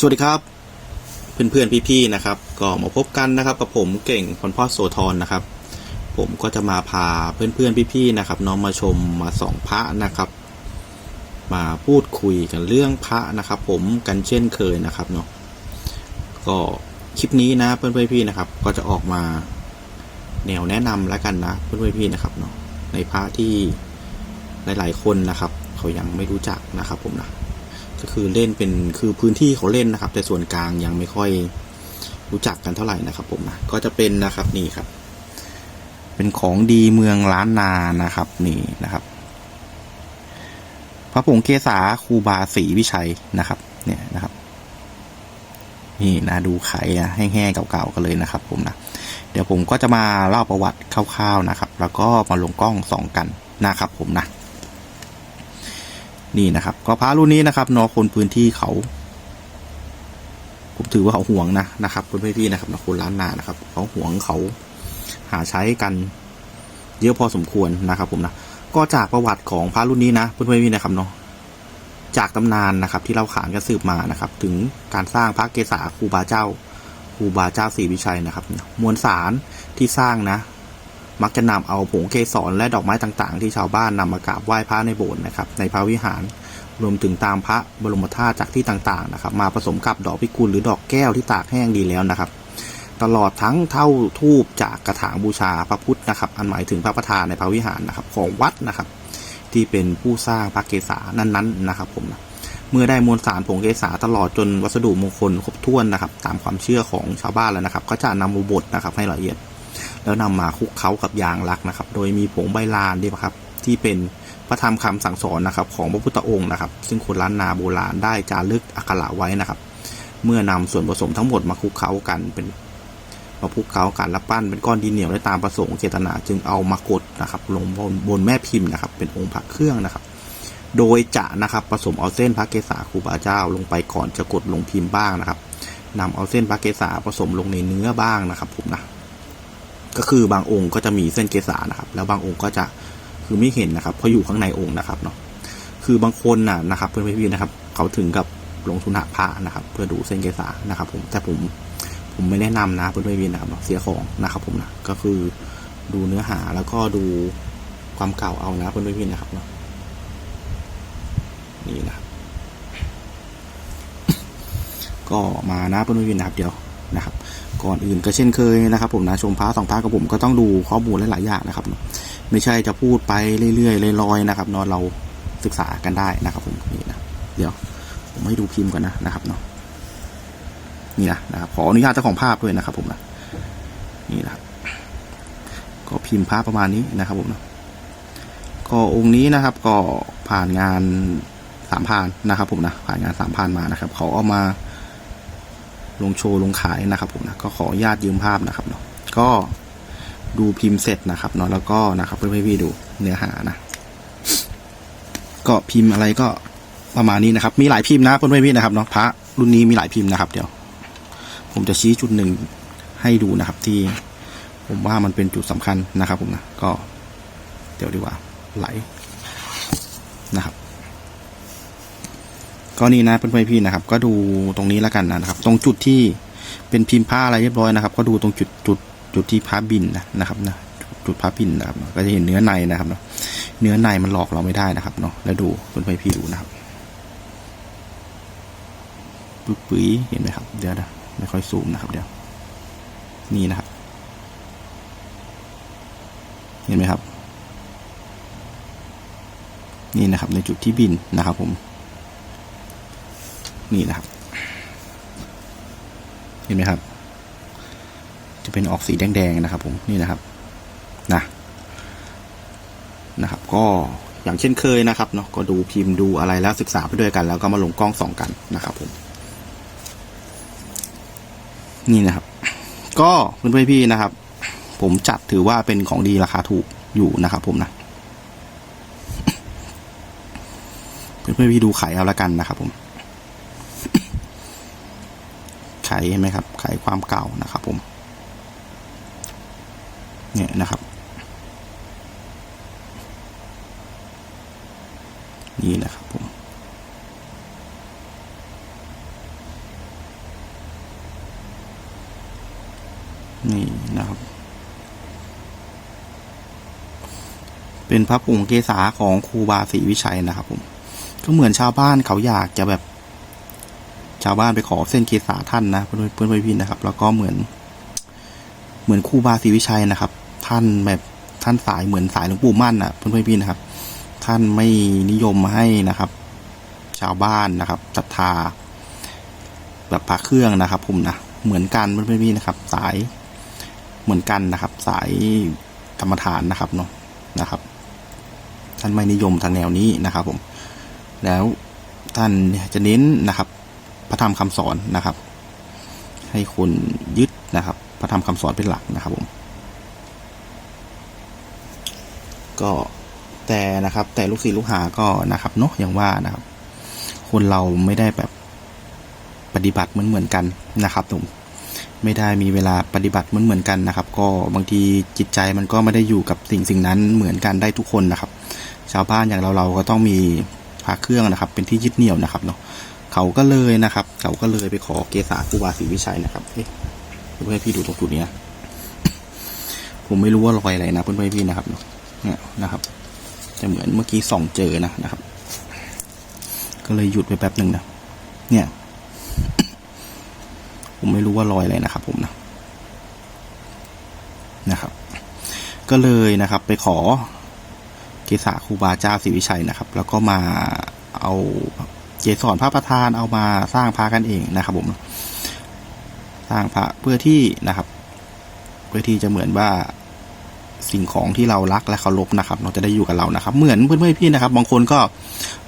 สวัสดีครับ เพื่อนๆพี่ๆนะครับ ก็มาพบกันนะครับกับผมเก่งพลพ่อโสธรนะครับ ผมก็จะมาพาเพื่อนๆพี่ๆนะครับน้องมาชมมาส่องพระนะครับ มาพูดคุยกันเรื่องพระนะครับ ผมกันเช่นเคยนะครับเนาะก็คลิปนี้นะเพื่อนๆพี่ๆนะครับ ก็จะออกมาแนวแนะนำแล้วกันนะเพื่อนๆพี่ๆนะครับเนาะในพระที่หลาย ๆ คนนะครับ เขายังไม่รู้จักนะครับผมนะ ก็คือเล่นเป็นคือพื้นที่เขาเล่นนะครับ แต่ส่วนกลางยังไม่ค่อยรู้จักกันเท่าไหร่นะครับ ผมนะก็จะเป็นนะครับนี่ครับ เป็นของดีเมืองล้านนานะครับนี่นะครับ พระผงเกษาครูบาศรีวิชัยนะครับ เนี่ยนะครับ นี่นะดูไข่อะแห้งๆเก่าๆกันเลยนะครับ ผมนะเดี๋ยวผมก็จะมาเล่าประวัติคร่าวๆนะครับ แล้วก็มาลงกล้องสองกันนะครับ ผมนะ นี่นะครับ ก็พระรุ่นนี้นะครับนอคนพื้นที่เขา ผมถือว่าเขาห่วงนะนะครับเพื่อนพี่นะครับนาะคนล้านนานะครับเขาห่วงเขาหาใช้กัน เยอะพอสมควรนะครับ ผมนะก็จากประวัติของพระรุ่นนี้นะเพื่อนๆพี่นะครับเนาะจากตำนานนะครับ ที่เราขานกันสืบมานะครับ ถึงการสร้างพระเกศาครูบาเจ้าครูบาเจ้าศรีวิชัยนะครับ มวลสารที่สร้างนะ มักจะนำเอาผงเกสรและดอกไม้ต่างๆ ที่ชาวบ้านนำมากราบไหว้พระในโบสถ์นะครับ ในพระวิหาร รวมถึงตามพระบรมธาตุจากที่ต่างๆนะครับ มาผสมกับดอกพิกุลหรือดอกแก้วที่ตากแห้งดีแล้วนะครับ ตลอดทั้งเท่าทูบจากกระถางบูชาพระพุทธนะครับ อันหมายถึงพระประธานในพระวิหารนะครับ ของวัดนะครับ ที่เป็นผู้สร้างพระเกศานั้นๆนะครับ ผมนะเมื่อได้มวลสารผงเกษาตลอดจนวัสดุมงคลครบถ้วนนะครับ ตามความเชื่อของชาวบ้านแล้วนะครับ ก็จะนำมาบดนะครับ ให้ละเอียด แล้วนำมาคลุกเคล้ากับยางรักนะครับ โดยมีผงใบลานดีครับ ที่เป็นพระธรรมคำสั่งสอนนะครับ ของพระพุทธองค์นะครับ ซึ่งคนล้านนาโบราณได้จารึกอักขระไว้นะครับ เมื่อนำส่วนผสมทั้งหมดมาคลุกเคล้ากันเป็นมาคลุกเคล้ากันแล้วปั้นเป็นก้อนดินเหนียวได้ตามประสงค์เจตนาจึงเอามากดนะครับ ลงบนบนแม่พิมพ์นะครับ เป็นองค์พระเครื่องนะครับ โดยจะนะครับผสมเอาเส้นพระเกศาครูบาเจ้าลงไปก่อนจะกดลงพิมพ์บ้างนะครับนำเอาเส้นพระเกศาผสมลงในเนื้อบ้างนะครับผมนะ ก็คือบางองค์ก็จะมีเส้นเกษานะครับ แล้วบางองค์ก็จะคือไม่เห็นนะครับเพราะอยู่ข้างในองค์นะครับเนาะคือบางคนน่ะนะครับเพื่อนพี่นะครับ เขาถึงกับลงทุนหาพระนะครับ เพื่อดูเส้นเกษานะครับ ผมแต่ผมผมไม่แนะนำนะเพื่อนพี่นะครับเสียของนะครับ ผมนะก็คือดูเนื้อหาแล้วก็ดูความเก่าเอานะเพื่อนพี่นะครับเนาะนี่นะครับ ก็มานะเพื่อนพี่นะครับเดี๋ยวนะครับ ก่อนอื่นก็เช่นเคยนะครับ ผมนะชมพระสองพระกับผมก็ต้องดูข้อมูลหลายๆอย่างนะครับ ไม่ใช่จะพูดไปเรื่อยๆลอยๆนะครับเนอะเราศึกษากันได้นะครับ ผมนี่นะเดี๋ยว ผมให้ดูพิมพ์ก่อนนะนะครับเนาะนี่นะนะครับขออนุญาตเจ้าของภาพด้วยนะครับ ผมนะนี่นะครับก็พิมพ์ภาพประมาณนี้นะครับ ผมนะก็องค์นี้นะครับ ก็ผ่านงานสามพานนะครับ ผมนะผ่านงานสามพานมานะครับ เขาเอามา ลงโชว์ลงขายนะครับผมนะก็ขออนุญาตยืมภาพนะครับเนาะก็ดูพิมพ์เสร็จนะครับเนาะแล้วก็นะครับเพื่อนๆพี่ดูเนื้อหานะ ก็พิมพ์อะไรก็ประมาณนี้นะครับ มีหลายพิมพ์นะเพื่อนๆพี่นะครับเนาะพระรุ่นนี้มีหลายพิมพ์นะครับ เดี๋ยว ผมจะชี้จุดหนึ่งให้ดูนะครับ ที่ผมว่ามันเป็นจุดสำคัญนะครับ ผมนะก็ เดี๋ยวดีกว่าไหลนะครับ ก็นี่นะเพื่อนๆพี่นะครับ ก็ดูตรงนี้แล้วกันนะครับ ตรงจุดที่เป็นพิมพ์ผ้าอะไรเรียบร้อยนะครับ ก็ดูตรงจุดจุดจุดที่ผ้าบินนะนะครับนะจุดผ้าบินนะครับ ก็จะเห็นเนื้อในนะครับเนาะเนื้อในมันหลอกเราไม่ได้นะครับเนาะแล้วดูเพื่อนๆพี่ดูนะครับปุ๊บปุ๋ยเห็นไหมครับเดี๋ยวนะไม่ค่อยซูมนะครับเดี๋ยวนี่นะครับ เห็นไหมครับ นี่นะครับในจุดที่บินนะครับผม นี่นะครับ เห็นไหมครับ จะเป็นออกสีแดงๆนะครับ ผมนี่นะครับนะนะครับ ก็อย่างเช่นเคยนะครับเนาะก็ดูพิมพ์ดูอะไรแล้วศึกษาไปด้วยกัน แล้วก็มาลงกล้องส่องกันนะครับ ผม นี่นะครับ ก็เพื่อนๆพี่นะครับ ผมจัดถือว่าเป็นของดีราคาถูกอยู่นะครับ ผมนะเพื่อนๆพี่ดูขายเอาละกันนะครับ ผม ไขเห็นไหมครับ ไขความเก่านะครับผม เนี่ยนะครับ นี่นะครับผม นี่นะครับ เป็นพระผงเกษาของครูบาศรีวิชัยนะครับผม ก็เหมือนชาวบ้านเขาอยากจะแบบ ชาวบ้านไปขอเส้นเกษาท่านนะเพื่อนเพื่อนพี่นะครับ แล้วก็เหมือน เหมือนครูบาศรีวิชัยนะครับ ท่านแบบท่านสายเหมือนสายหลวงปู่มั่นนะเพื่อนเพื่อนพี่นะครับ ท่านไม่นิยมให้นะครับ ชาวบ้านนะครับศรัทธา แบบพระเครื่องนะครับ ผมนะเหมือนกันเพื่อนๆพี่นะครับ สายเหมือนกันนะครับ สายธรรมฐานนะครับเนาะนะครับ ท่านไม่นิยมทางแนวนี้นะครับ ผม แล้วท่านจะเน้นนะครับ พระธรรมคำสอนนะครับ ให้คนยึดนะครับ พระธรรมคำสอนเป็นหลักนะครับผมก็แต่นะครับ แต่ลูกศิษย์ลูกหาก็นะครับเนาะอย่างว่านะครับ คนเราไม่ได้แบบปฏิบัติเหมือนเหมือนกันนะครับผมไม่ได้มีเวลาปฏิบัติเหมือนเหมือนกันนะครับ ก็บางทีจิตใจมันก็ไม่ได้อยู่กับสิ่งสิ่งนั้นเหมือนกันได้ทุกคนนะครับ ชาวบ้านอย่างเราเราก็ต้องมีพระเครื่องนะครับ เป็นที่ยึดเหนี่ยวนะครับเนาะ เขาก็เลยนะครับ เขาก็เลยไปขอเกษาครูบาศรีวิชัยนะครับเฮ้ยเพื่อนให้พี่ดูตรงจุดนี้นะผมไม่รู้ว่ารอยอะไรนะเพื่อนๆพี่นะครับเนาะเนี่ยนะครับ จะเหมือนเมื่อกี้ส่องเจอนะนะครับ ก็เลยหยุดไปแป๊บหนึ่งนะเนี่ย ผมไม่รู้ว่ารอยอะไรนะครับ ผมนะนะครับ ก็เลยนะครับ ไปขอเกษาครูบาเจ้าศรีวิชัยนะครับ แล้วก็มาเอา เจสอนพระประธานเอามาสร้างพระกันเองนะครับผม สร้างพระเพื่อที่นะครับ เพื่อที่จะเหมือนว่าสิ่งของที่เรารักและเคารพนะครับเราจะได้อยู่กับเรานะครับ เหมือนเพื่อนๆพี่นะครับ บางคนก็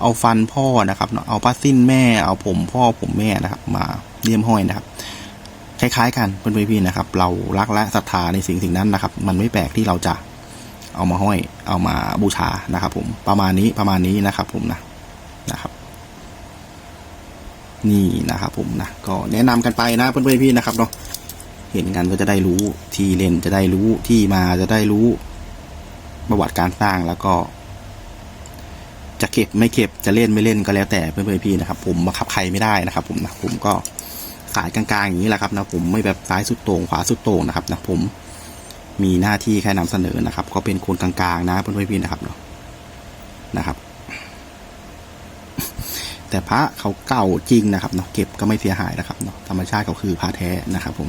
เอาฟันพ่อนะครับเนาะเอาผ้าสิ้นแม่เอาผมพ่อผมแม่นะครับ มาเลี่ยมห้อยนะครับคล้ายๆกันเพื่อนๆพี่นะครับ เรารักและศรัทธาในสิ่งสิ่งนั้นนะครับ มันไม่แปลกที่เราจะเอามาห้อยเอามาบูชานะครับ ผมประมาณนี้ประมาณนี้นะครับ ผมนะนะครับ นี่นะครับผมนะก็แนะนำกันไปนะเพื่อนๆพี่นะครับเนาะเห็นกันก็จะได้รู้ที่เล่นจะได้รู้ที่มาจะได้รู้ประวัติการสร้างแล้วก็ จะเก็บไม่เก็บจะเล่นไม่เล่นก็แล้วแต่เพื่อนๆพี่นะครับ ผมบังคับใครไม่ได้นะครับ ผมนะผมก็สายกลางๆอย่างนี้แหละครับนะผมไม่แบบซ้ายสุดโต่งขวาสุดโต่งนะครับนะผมมีหน้าที่แค่นำเสนอนะครับ ก็เป็นคนกลางๆนะเพื่อนๆพี่นะครับเนาะนะครับ แต่พระเขาเก่าจริงนะครับเนาะเก็บก็ไม่เสียหายนะครับเนาะธรรมชาติเขาคือพระแท้นะครับผม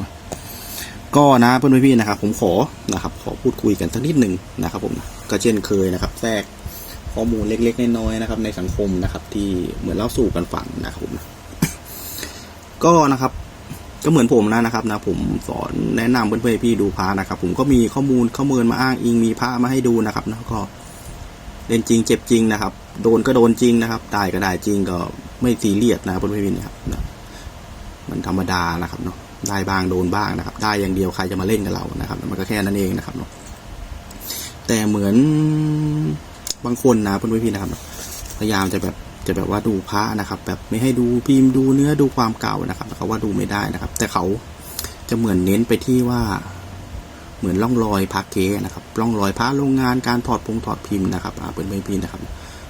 ก็นะเพื่อนพี่นะครับ ผมขอนะครับ ขอพูดคุยกันสักนิดหนึ่งนะครับ ผมนะก็เช่นเคยนะครับ แทรกข้อมูลเล็กๆน้อยๆนะครับ ในสังคมนะครับ ที่เหมือนเล่าสู่กันฟังนะครับผมก็นะครับก็เหมือนผมนะนะครับนะผมสอนแนะนำเพื่อนๆพี่ดูพระนะครับ ผมก็มีข้อมูลข้อมูลมาอ้างอิงมีพระมาให้ดูนะครับนะก็ เล่นจริงเจ็บจริงนะครับ โดนก็โดนจริงนะครับได้ก็ได้จริงก็ไม่ซีเรียสนะครับเพื่อนๆพี่นะครับนะมันธรรมดานะครับเนาะได้บ้างโดนบ้างนะครับ ได้อย่างเดียวใครจะมาเล่นกับเรานะครับ มันก็แค่นั้นเองนะครับเนาะแต่เหมือนบางคนนะเพื่อนพี่นะครับพยายามจะแบบจะแบบว่าดูพระนะครับ แบบไม่ให้ดูพิมพ์ดูเนื้อดูความเก่านะครับเขาว่าดูไม่ได้นะครับ แต่เขาจะเหมือนเน้นไปที่ว่า เหมือนร่องรอยพระเก๊นะครับร่องรอยพระโรงงานการถอดพงถอดพิมพ์นะครับอ่าเพื่อนๆพี่นะครับ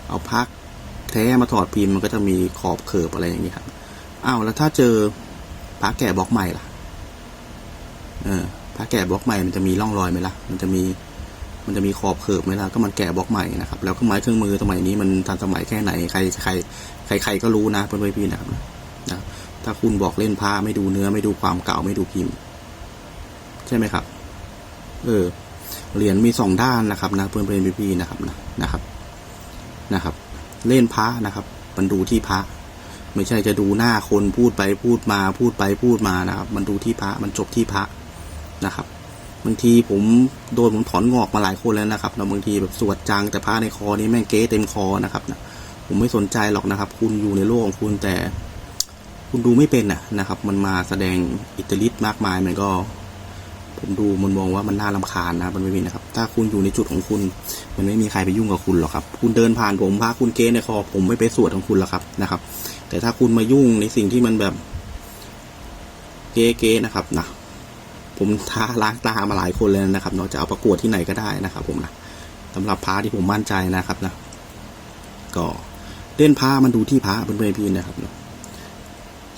เอาพักแท้มาถอดพิมพ์มันก็จะมีขอบเขิบอะไรอย่างนี้ครับอ้าวแล้วถ้าเจอพระแก่บล็อกใหม่ล่ะ เออพระแก่บล็อกใหม่มันจะมีร่องรอยไหมล่ะ มันจะมีมันจะมีขอบเขิบไหมล่ะก็มันแก่บล็อกใหม่นะครับ แล้วก็ไม้เครื่องมือสมัยนี้มันทันสมัยแค่ไหนใครใครใครใครก็รู้นะเพื่อนๆพี่นะครับนะถ้าคุณบอกเล่นผ้าไม่ดูเนื้อไม่ดูความเก่าไม่ดูพิมพ์ ใช่ไหมครับ เออเหรียญมีสองด้านนะครับนะเพื่อนๆพี่ๆนะครับนะนะครับนะครับ เล่นพระนะครับมันดูที่พระ ไม่ใช่จะดูหน้าคนพูดไปพูดมาพูดไปพูดมานะครับ มันดูที่พระมันจบที่พระนะครับบางทีผมโดนผมถอนงอกมาหลายคนแล้วนะครับแล้วบางทีแบบสวดจังแต่พระในคอนี้แม่งเก๊เต็มคอนะครับนะผมไม่สนใจหรอกนะครับ คุณอยู่ในโลกของคุณแต่ คุณดูไม่เป็นนะนะครับ มันมาแสดงอิทธิฤทธิ์มากมายมันก็ ผมดูมันมองว่ามันน่ารำคาญนะมันไม่มีนะครับ ถ้าคุณอยู่ในจุดของคุณ มันไม่มีใครไปยุ่งกับคุณหรอกครับ คุณเดินผ่านผมพระคุณเก๊ในคอผมไม่ไปสวดของคุณหรอกครับนะครับ แต่ถ้าคุณมายุ่งในสิ่งที่มันแบบ เก๊ๆนะครับนะผมท้าล้างตามาหลายคนเลยนะครับเนาะจะเอาประกวดที่ไหนก็ได้นะครับ ผมนะสำหรับพระที่ผมมั่นใจนะครับนะก็เล่นพระมันดูที่พระเพื่อนพี่นะครับเนาะ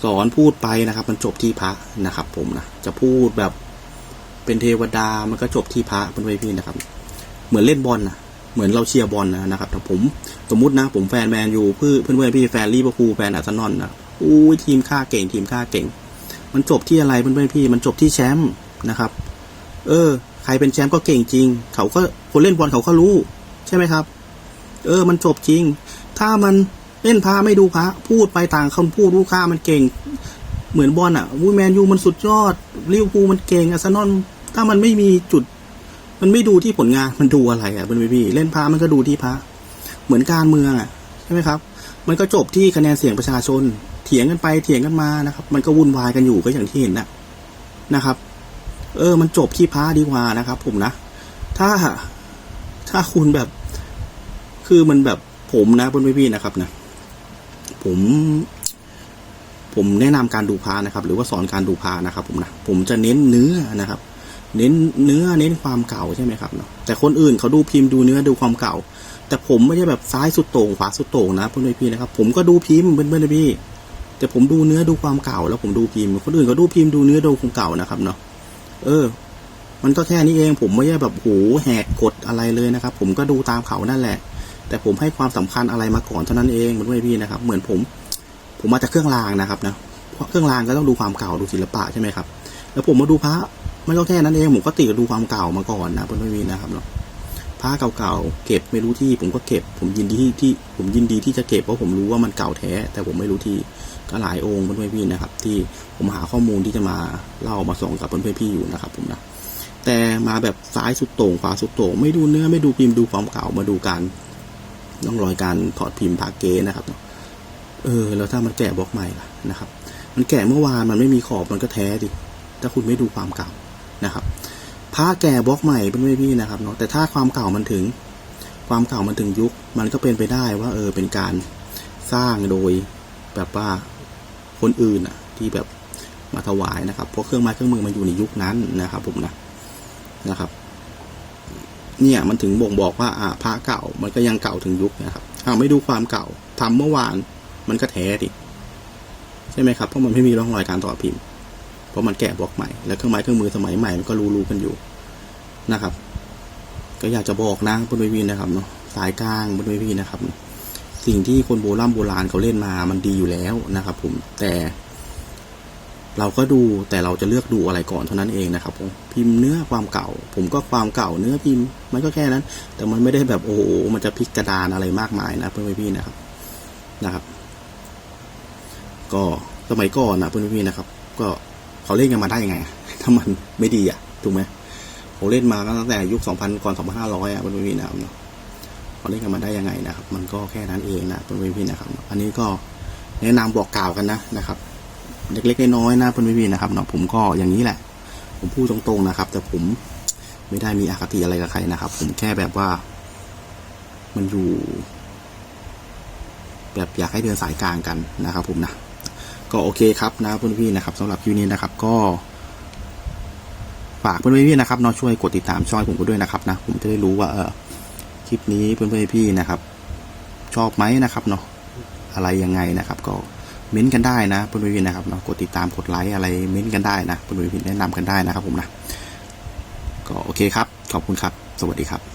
สอนพูดไปนะครับ มันจบที่พระนะครับ ผมนะจะพูดแบบ เป็นเทวดามันก็จบที่พระเพื่อนพี่นะครับ เหมือนเล่นบอลนะเหมือนเราเชียร์บอลนะนะครับแต่ผมสมมุตินะผมแฟนแมนยูเพื่อเพื่อนพี่แฟนลิเวอร์พูลแฟนอาร์เซนอลนะอู้ยทีมค่าเก่งทีมค่าเก่ง มันจบที่อะไรเพื่อนๆพี่มันจบที่แชมป์นะครับ เออ ใครเป็นแชมป์ก็เก่งจริง เขาก็คนเล่นบอลเขาก็รู้ ใช่ไหมครับ เออ มันจบจริง ถ้ามันเล่นพระไม่ดูพระพูดไปต่างคนพูดลูกค้ามันเก่ง เหมือนบอลอะวูแมนยูมันสุดยอดลิเวอร์พูลมันเก่งอาร์เซนอลถ้ามันไม่มีจุด มันไม่ดูที่ผลงานมันดูอะไรอะเป็นพี่เล่นพระมันก็ดูที่พระเหมือนการเมืองอะใช่ไหมครับ มันก็จบที่คะแนนเสียงประชาชน เถียงกันไปเถียงกันมานะครับ มันก็วุ่นวายกันอยู่ก็อย่างที่เห็นนะนะครับ เออ มันจบที่พระดีกว่านะครับ ผมนะถ้าถ้าคุณแบบ คือมันแบบผมนะเพื่อนพี่ๆนะครับนะผม ผมแนะนำการดูพานะครับ หรือว่าสอนการดูพานะครับ ผมนะผมจะเน้นเนื้อนะครับ เน้นเนื้อเน้นความเก่าใช่ไหมครับเนาะแต่คนอื่นเขาดูพิมพ์ดูเนื้อดูความเก่า แต่ผมไม่ใช่แบบซ้ายสุดโต่งขวาสุดโต่งนะเพื่อนพี่นะครับ ผมก็ดูพิมพ์เพื่อนๆพี่ แต่ผมดูเนื้อดูความเก่า แล้วผมดูพิมพ์ คนอื่นเขาดูพิมพ์ดูเนื้อดูความเก่านะครับเนาะเออ มันก็แค่นี้เองผมไม่ใช่แบบโหแหกกฎอะไรเลยนะครับ ผมก็ดูตามเขานั่นแหละ แต่ผมให้ความสำคัญอะไรมาก่อนเท่านั้นเองมันไม่พี่นะครับ เหมือนผม ผมมาจากเครื่องรางนะครับนะเพราะเครื่องรางก็ต้องดูความเก่าดูศิลปะใช่ไหมครับ แล้วผมมาดูพระมันก็แค่นั้นเองผมก็ติดดูความเก่ามาก่อนนะเพื่อนไม่มีนะครับเนาะพระเก่าๆเก็บไม่รู้ที่ ผมก็เก็บ ผมยินดีที่ที่ผมยินดีที่จะเก็บเพราะผมรู้ว่ามันเก่าแท้ แต่ผมไม่รู้ที่ก็หลายองค์เพื่อนพี่นะครับ ที่ผมหาข้อมูลที่จะมาเล่ามาส่งกับเพื่อนพี่อยู่นะครับ ผมนะแต่มาแบบซ้ายสุดโต่งขวาสุดโต่งไม่ดูเนื้อไม่ดูพิมพ์ดูความเก่ามาดูการต้องรอยการถอดพิมพ์พาเกนะครับเเออ แล้วถ้ามันแกะบล็อกใหม่ล่ะนะครับ มันแกะเมื่อวานมันไม่มีขอบมันก็แท้ดิ ถ้าคุณไม่ดูความเก่านะครับผ้าแก่บล็อกใหม่เป็นไม่พี่นะครับเนาะ แต่ถ้าความเก่ามันถึง ความเก่ามันถึงยุค มันก็เป็นไปได้ว่า เออ เป็นการสร้างโดยแบบว่าคนอื่นอะ ที่แบบมาถวายนะครับ เพราะเครื่องไม้เครื่องมือมันอยู่ในยุคนั้นนะครับ ผมนะ นะครับ เนี่ยมันถึงบ่งบอกว่าอ่าพระเก่ามันก็ยังเก่าถึงยุคนะครับอ้าไม่ดูความเก่าทำเมื่อวาน มันก็แท้ดิใช่ไหมครับเพราะมันไม่มีร่องรอยการต่อพิมพ์ เพราะมันแกะบล็อกใหม่แล้วเครื่องไม้เครื่องมือสมัยใหม่มันก็รู้ๆกันอยู่นะครับ ก็อยากจะบอกนะบนเวทีนะครับเนาะสายกลางบนเวทีนะครับ สิ่งที่คนโบราณโบราณเขาเล่นมามันดีอยู่แล้วนะครับ ผมแต่เราก็ดูแต่เราจะเลือกดูอะไรก่อนเท่านั้นเองนะครับผมพิมพ์เนื้อความเก่า ผมก็ความเก่าเนื้อพิมพ์มันก็แค่นั้น แต่มันไม่ได้แบบโอ้โหมันจะพลิกกระดานอะไรมากมายนะเพื่อนพี่นะครับนะครับ ก็สมัยก่อนนะเพื่อนพี่นะครับ ก็เขาเล่นกันมาได้ยังไง ถ้ามันไม่ดีอะถูกไหมเขาเล่นมาตั้งแต่ยุค 2000 ก่อน 2500 อะเพื่อนพี่นะครับเนาะเขาเล่นกันมาได้ยังไงนะครับ มันก็แค่นั้นเองนะเพื่อนพี่นะครับ อันนี้ก็แนะนำบอกกล่าวกันนะนะครับ เล็กๆน้อยๆนะเพื่อนพี่นะครับเนาะผมก็อย่างนี้แหละ ผมพูดตรงๆนะครับ แต่ผมไม่ได้มีอคติอะไรกับใครนะครับ ผมแค่แบบว่า มันอยู่ แบบอยากให้เดินสายกลางกันนะครับผมนะ ก็โอเคครับนะเพื่อนพี่นะครับสำหรับคลิปนี้นะครับก็ฝากเพื่อนพี่นะครับเนาะช่วยกดติดตามช่องผมก็ด้วยนะครับนะผมจะได้รู้ว่าเออคลิปนี้เพื่อนพี่นะครับ ชอบไหมนะครับเนาะอะไรยังไงนะครับ ก็เม้นกันได้นะเพื่อนพี่นะครับเนาะกดติดตามกดไลค์อะไรเม้นกันได้นะเพื่อนพี่แนะนำกันได้นะครับผมนะก็โอเคครับ ขอบคุณครับ สวัสดีครับ